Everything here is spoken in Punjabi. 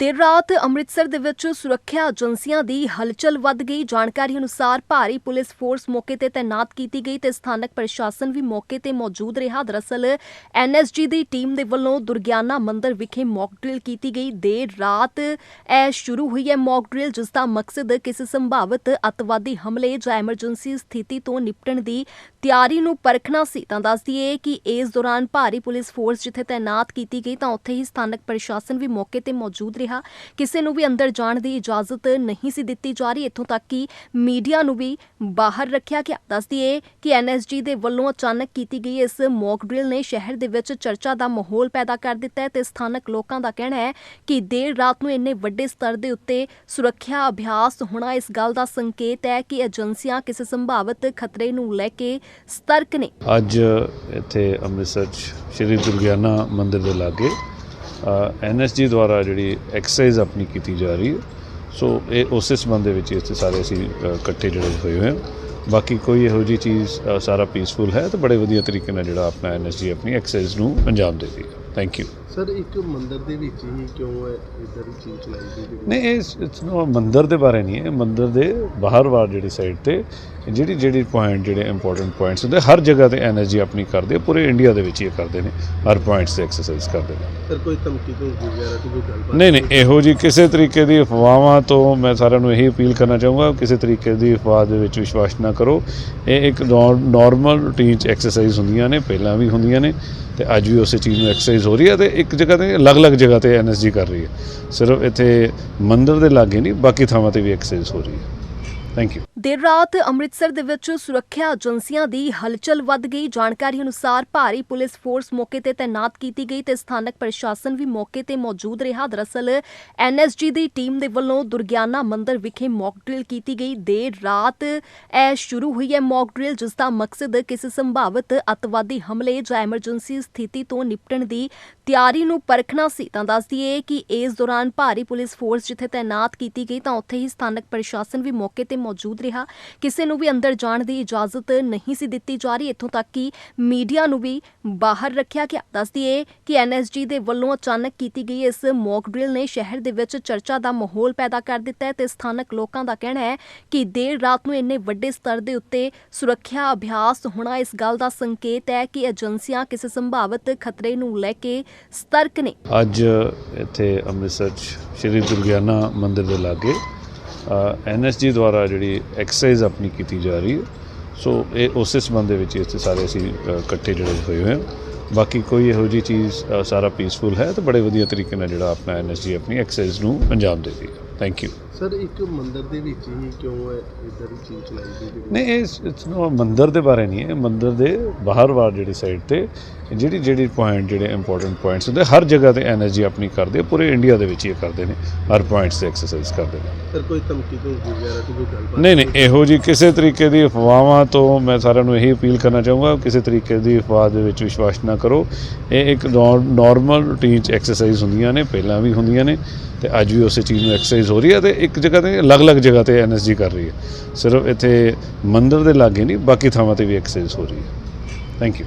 ਦੇਰ ਰਾਤ ਅੰਮ੍ਰਿਤਸਰ ਦੇ ਵਿੱਚ ਸੁਰੱਖਿਆ ਏਜੰਸੀਆਂ ਦੀ ਹਲਚਲ ਵੱਧ ਗਈ। ਜਾਣਕਾਰੀ ਅਨੁਸਾਰ ਭਾਰੀ ਪੁਲਿਸ ਫੋਰਸ ਮੌਕੇ ਤੇ ਤਾਇਨਾਤ ਕੀਤੀ ਗਈ ਤੇ ਸਥਾਨਕ ਪ੍ਰਸ਼ਾਸਨ ਵੀ ਮੌਕੇ ਤੇ ਮੌਜੂਦ ਰਿਹਾ। ਦਰਅਸਲ, ਐਨਐਸਜੀ ਦੀ ਟੀਮ ਦੇ ਵੱਲੋਂ ਦੁਰਗਿਆਨਾ ਮੰਦਿਰ ਵਿਖੇ ਮੌਕ ਡਰਿਲ ਕੀਤੀ ਗਈ। ਦੇਰ ਰਾਤ ਇਹ ਸ਼ੁਰੂ ਹੋਈ ਹੈ ਮੌਕ ਡਰਿਲ, ਜਿਸ ਦਾ ਮਕਸਦ ਕਿਸੇ ਸੰਭਾਵਿਤ ਅੱਤਵਾਦੀ ਹਮਲੇ ਜਾਂ ਐਮਰਜੈਂਸੀ ਸਥਿਤੀ ਤੋਂ ਨਿਪਟਣ ਦੀ ਤਿਆਰੀ ਨੂੰ ਪਰਖਣਾ ਸੀ। ਤਾਂ ਦੱਸ ਦਈਏ ਕਿ ਇਸ ਦੌਰਾਨ ਭਾਰੀ ਪੁਲਿਸ ਫੋਰਸ ਜਿੱਥੇ ਤਾਇਨਾਤ ਕੀਤੀ ਗਈ, ਤਾਂ ਉੱਥੇ ਹੀ ਸਥਾਨਕ ਪ੍ਰਸ਼ਾਸਨ ਵੀ ਮੌਕੇ ਤੇ ਮੌਜੂਦ ਰਿਹਾ। ਕਿਸੇ ਨੂੰ ਵੀ ਅੰਦਰ ਜਾਣ ਦੀ ਇਜਾਜ਼ਤ ਨਹੀਂ ਸੀ ਦਿੱਤੀ ਜਾ ਰਹੀ। ਇੱਥੋਂ ਤੱਕ ਕਿ ਮੀਡੀਆ ਨੂੰ ਵੀ ਬਾਹਰ ਰੱਖਿਆ ਗਿਆ। ਦੱਸ ਦਈਏ ਕਿ ਐਨਐਸਜੀ ਦੇ ਵੱਲੋਂ ਅਚਾਨਕ ਕੀਤੀ ਗਈ ਇਸ ਮੌਕ ਡਰਿਲ ਨੇ ਸ਼ਹਿਰ ਦੇ ਵਿੱਚ ਚਰਚਾ ਦਾ ਮਾਹੌਲ ਪੈਦਾ ਕਰ ਦਿੱਤਾ ਹੈ ਤੇ ਸਥਾਨਕ ਲੋਕਾਂ ਦਾ ਕਹਿਣਾ ਹੈ ਕਿ ਦੇਰ ਰਾਤ ਨੂੰ ਇੰਨੇ ਵੱਡੇ ਸਤਰ ਦੇ ਉੱਤੇ ਸੁਰੱਖਿਆ ਅਭਿਆਸ ਹੋਣਾ ਇਸ ਗੱਲ ਦਾ ਸੰਕੇਤ ਹੈ ਕਿ ਏਜੰਸੀਆਂ ਕਿਸੇ ਸੰਭਾਵਿਤ ਖਤਰੇ ਨੂੰ ਲੈ ਕੇ ਸਤਰਕ ਨੇ। ਅੱਜ ਇੱਥੇ ਅੰਮ੍ਰਿਤਸਰ ਸ਼੍ਰੀ ਦੁਰਗਿਆਨਾ ਮੰਦਿਰ ਦੇ ਲਾਗੇ ਐਨਐਸਜੀ ਦੁਆਰਾ ਜਿਹੜੀ ਐਕਸਰਸਾਈਜ਼ ਆਪਣੀ ਕੀਤੀ ਜਾ ਰਹੀ ਹੈ। ਸੋ ਇਹ ਉਸੇ ਸੰਬੰਧ ਦੇ ਵਿੱਚ ਇੱਥੇ ਸਾਰੇ ਅਸੀਂ ਇਕੱਠੇ ਜਿਹੜੇ ਹੋਏ ਹੋਏ ਹਾਂ। ਬਾਕੀ ਕੋਈ ਇਹੋ ਜਿਹੀ ਚੀਜ਼ ਸਾਰਾ ਪੀਸਫੁਲ ਹੈ ਤੇ ਬੜੇ ਵਧੀਆ ਤਰੀਕੇ ਨਾਲ ਜਿਹੜਾ ਆਪਣਾ ਐਨਐਸਜੀ ਆਪਣੀ ਐਕਸਰਸਾਈਜ਼ ਨੂੰ ਅੰਜਾਮ ਦੇ ਰਹੀ ਹੈ। ਥੈਂਕ ਯੂ ਸਰ ਇੱਕ ਮੰਦਿਰ ਦੇ ਵਿੱਚ ਹੀ ਕਿਉਂ ਹੈ ਇਦਾਂ ਦੀ ਚੀਜ਼ ਚਲਾਈ ਗਈ ਨਹੀਂ ਇਹ ਇਟਸ ਨੋ ਮੰਦਿਰ ਦੇ ਬਾਰੇ ਨਹੀਂ ਹੈ ਮੰਦਿਰ ਦੇ ਬਾਹਰ-ਬਾਹਰ ਜਿਹੜੀ ਸਾਈਡ ਤੇ ਜਿਹੜੀ ਜਿਹੜੀ ਪੁਆਇੰਟ ਜਿਹੜੇ ਇੰਪੋਰਟੈਂਟ ਪੁਆਇੰਟਸ ਹੁੰਦੇ ਹਰ ਜਗ੍ਹਾ ਤੇ ਐਨਐਸਜੀ ਆਪਣੀ ਕਰਦੇ ਪੂਰੇ ਇੰਡੀਆ ਦੇ ਵਿੱਚ ਇਹ ਕਰਦੇ ਨੇ ਹਰ ਪੁਆਇੰਟਸ ਤੇ ਐਕਸਰਸਾਈਜ਼ ਕਰਦੇ ਨੇ। ਸਰ ਕੋਈ ਧਮਕੀ ਤੋਂ ਵਗੈਰਾ ਦੀ ਕੋਈ ਗੱਲਬਾਤ? ਨਹੀਂ ਨਹੀਂ ਇਹੋ ਜੀ ਕਿਸੇ ਤਰੀਕੇ ਦੀ ਅਫਵਾਹਾਂ ਤੋਂ ਮੈਂ ਸਾਰਿਆਂ ਨੂੰ ਇਹੀ ਅਪੀਲ ਕਰਨਾ ਚਾਹੂੰਗਾ ਕਿਸੇ ਤਰੀਕੇ ਦੀ ਅਫਵਾਹ ਦੇ ਵਿੱਚ ਵਿਸ਼ਵਾਸ ਨਾ ਕਰੋ। ਇਹ ਇੱਕ ਨਾਰਮਲ ਰੂਟੀਨ ਐਕਸਰਸਾਈਜ਼ ਹੁੰਦੀਆਂ ਨੇ ਪਹਿਲਾਂ ਵੀ ਹੁੰਦੀਆਂ ਨੇ ਤੇ ਅੱਜ ਵੀ ਉਸੇ ਚੀਜ਼ ਨੂੰ ਐਕਸਰਸਾਈਜ਼ ਹੋ ਰਹੀ ਹੈ ਤੇ ਇੱਕ ਜਗ੍ਹਾ ਤੇ ਅਲੱਗ-ਅਲੱਗ ਜਗ੍ਹਾ ਤੇ ਐਨਐਸਜੀ ਕਰ ਰਹੀ ਹੈ। ਸਿਰਫ ਇੱਥੇ ਮੰਦਿਰ ਦੇ ਲਾਗੇ ਨਹੀਂ, ਬਾਕੀ ਥਾਵਾਂ ਤੇ ਵੀ ਐਕਸਰਸਾਈਜ਼ ਹੋ ਰਹੀ ਹੈ। ਥੈਂਕ ਯੂ ਦੇਰ ਰਾਤ ਅੰਮ੍ਰਿਤਸਰ ਦੇ ਵਿੱਚ ਸੁਰੱਖਿਆ ਏਜੰਸੀਆਂ ਦੀ ਹਲਚਲ ਵੱਧ ਗਈ। ਜਾਣਕਾਰੀ ਅਨੁਸਾਰ ਭਾਰੀ ਪੁਲਿਸ ਫੋਰਸ ਮੌਕੇ ਤੇ ਤਾਇਨਾਤ ਕੀਤੀ ਗਈ ਤੇ ਸਥਾਨਕ ਪ੍ਰਸ਼ਾਸਨ ਵੀ ਮੌਕੇ ਤੇ ਮੌਜੂਦ ਰਿਹਾ। ਦਰਅਸਲ, ਐਨਐਸਜੀ ਦੀ ਟੀਮ ਦੇ ਵੱਲੋਂ ਦੁਰਗਿਆਨਾ ਮੰਦਰ ਵਿਖੇ ਮੌਕ ਡਰਿਲ ਕੀਤੀ ਗਈ। ਦੇਰ ਰਾਤ ਇਹ ਸ਼ੁਰੂ ਹੋਈ ਹੈ ਮੌਕ ਡਰਿਲ, ਜਿਸ ਦਾ ਮਕਸਦ ਕਿਸੇ ਸੰਭਾਵਿਤ ਅੱਤਵਾਦੀ ਹਮਲੇ ਜਾਂ ਐਮਰਜੈਂਸੀ ਸਥਿਤੀ ਤੋਂ ਨਿਪਟਣ ਦੀ ਤਿਆਰੀ ਨੂੰ ਪਰਖਣਾ ਸੀ। ਤਾਂ ਦੱਸ ਦਈਏ ਕਿ ਇਸ ਦੌਰਾਨ ਭਾਰੀ ਪੁਲਿਸ ਫੋਰਸ ਜਿੱਥੇ ਤਾਇਨਾਤ ਕੀਤੀ ਗਈ, ਤਾਂ ਉੱਥੇ ਹੀ ਸਥਾਨਕ ਪ੍ਰਸ਼ਾਸਨ ਵੀ ਮੌਕੇ ਤੇ ਮੌਜੂਦ ਰਿਹਾ। ਕਿਸੇ ਨੂੰ ਵੀ ਅੰਦਰ ਜਾਣ ਦੀ ਇਜਾਜ਼ਤ ਨਹੀਂ ਸੀ ਦਿੱਤੀ ਜਾ ਰਹੀ। ਇੱਥੋਂ ਤੱਕ ਕਿ ਮੀਡੀਆ ਨੂੰ ਵੀ ਬਾਹਰ ਰੱਖਿਆ ਗਿਆ। ਦੱਸ ਦਈਏ ਕਿ ਐਨਐਸਜੀ ਦੇ ਵੱਲੋਂ ਅਚਾਨਕ ਕੀਤੀ ਗਈ ਇਸ ਮੌਕ ਡਰਿਲ ਨੇ ਸ਼ਹਿਰ ਦੇ ਵਿੱਚ ਚਰਚਾ ਦਾ ਮਾਹੌਲ ਪੈਦਾ ਕਰ ਦਿੱਤਾ ਹੈ ਤੇ ਸਥਾਨਕ ਲੋਕਾਂ ਦਾ ਕਹਿਣਾ ਹੈ ਕਿ ਦੇਰ ਰਾਤ ਨੂੰ ਇੰਨੇ ਵੱਡੇ ਸਤਰ ਦੇ ਉੱਤੇ ਸੁਰੱਖਿਆ ਅਭਿਆਸ ਹੋਣਾ ਇਸ ਗੱਲ ਦਾ ਸੰਕੇਤ ਹੈ ਕਿ ਏਜੰਸੀਆਂ ਕਿਸੇ ਸੰਭਾਵਿਤ ਖਤਰੇ ਨੂੰ ਲੈ ਕੇ ਸਤਰਕ ਨੇ। ਅੱਜ ਇੱਥੇ ਅੰਮ੍ਰਿਤਸਰ ਸ਼੍ਰੀ ਦੁਰਗਿਆਨਾ ਮੰਦਿਰ ਦੇ ਲਾਗੇ ਐਨਐਸਜੀ ਦੁਆਰਾ ਜਿਹੜੀ ਐਕਸਰਸਾਈਜ਼ ਆਪਣੀ ਕੀਤੀ ਜਾ ਰਹੀ ਹੈ। ਸੋ ਇਹ ਉਸੇ ਸੰਬੰਧ ਦੇ ਵਿੱਚ ਇੱਥੇ ਸਾਰੇ ਅਸੀਂ ਇਕੱਠੇ ਜਿਹੜੇ ਹੋਏ ਹੋਏ ਹਾਂ। ਬਾਕੀ ਕੋਈ ਇਹੋ ਜਿਹੀ ਚੀਜ਼ ਸਾਰਾ ਪੀਸਫੁਲ ਹੈ ਤੇ ਬੜੇ ਵਧੀਆ ਤਰੀਕੇ ਨਾਲ ਜਿਹੜਾ ਆਪਣਾ ਐਨਐਸਜੀ ਆਪਣੀ ਐਕਸਰਸਾਈਜ਼ ਨੂੰ ਅੰਜਾਮ ਦੇ ਰਹੀ ਹੈ। ਥੈਂਕ ਯੂ ਸਰ ਇੱਕ ਮੰਦਿਰ ਦੇ ਵਿੱਚ ਹੀ ਕਿਉਂ ਹੈ ਇਦਾਂ ਦੀ ਚੀਜ਼ ਚਲਾਈ ਗਈ ਨਹੀਂ ਇਹ ਇਟਸ ਨੋ ਮੰਦਿਰ ਦੇ ਬਾਰੇ ਨਹੀਂ ਹੈ। ਮੰਦਿਰ ਦੇ ਬਾਹਰ-ਬਾਹਰ ਜਿਹੜੀ ਸਾਈਡ ਤੇ ਜਿਹੜੀ ਜਿਹੜੀ ਪੁਆਇੰਟ ਜਿਹੜੇ ਇੰਪੋਰਟੈਂਟ ਪੁਆਇੰਟਸ ਹੁੰਦੇ ਹਰ ਜਗ੍ਹਾ ਤੇ ਐਨਐਸਜੀ ਆਪਣੀ ਕਰਦੇ ਪੂਰੇ ਇੰਡੀਆ ਦੇ ਵਿੱਚ ਇਹ ਕਰਦੇ ਨੇ। ਹਰ ਪੁਆਇੰਟਸ ਤੇ ਐਕਸਰਸਾਈਜ਼ ਕਰਦੇ ਨੇ। ਸਰ ਕੋਈ ਧਮਕੀ ਤੋਂ ਵਗੈਰਾ ਕੋਈ ਗੱਲਬਾਤ? ਨਹੀਂ ਨਹੀਂ ਇਹੋ ਜੀ ਕਿਸੇ ਤਰੀਕੇ ਦੀ ਅਫਵਾਹਾਂ ਤੋਂ ਮੈਂ ਸਾਰਿਆਂ ਨੂੰ ਇਹੀ ਅਪੀਲ ਕਰਨਾ ਚਾਹੂੰਗਾ ਕਿਸੇ ਤਰੀਕੇ ਦੀ ਅਫਵਾਹ ਦੇ ਵਿੱਚ ਵਿਸ਼ਵਾਸ ਨਾ ਕਰੋ। ਇਹ ਇੱਕ ਨਾਰਮਲ ਰੂਟੀਨ ਚ ਐਕਸਰਸਾਈਜ਼ ਹੁੰਦੀਆਂ ਨੇ ਪਹਿਲਾਂ ਵੀ ਹੁੰਦੀਆਂ ਨੇ ਤੇ ਅੱਜ ਵੀ ਉਸੇ ਚੀਜ਼ ਨੂੰ ਐਕਸਰਸਾਈਜ਼ ਹੋ ਰਹੀ ਹੈ ਤੇ ਇੱਕ ਜਗ੍ਹਾ ਤੇ ਅਲੱਗ-ਅਲੱਗ ਜਗ੍ਹਾ ਤੇ ਐਨਐਸਜੀ ਕਰ ਰਹੀ ਹੈ। ਸਿਰਫ ਇੱਥੇ ਮੰਦਿਰ ਦੇ ਲਾਗੇ ਨਹੀਂ, ਬਾਕੀ ਥਾਵਾਂ ਤੇ ਵੀ ਐਕਸਰਸਾਈਜ਼ ਹੋ ਰਹੀ ਹੈ। Thank you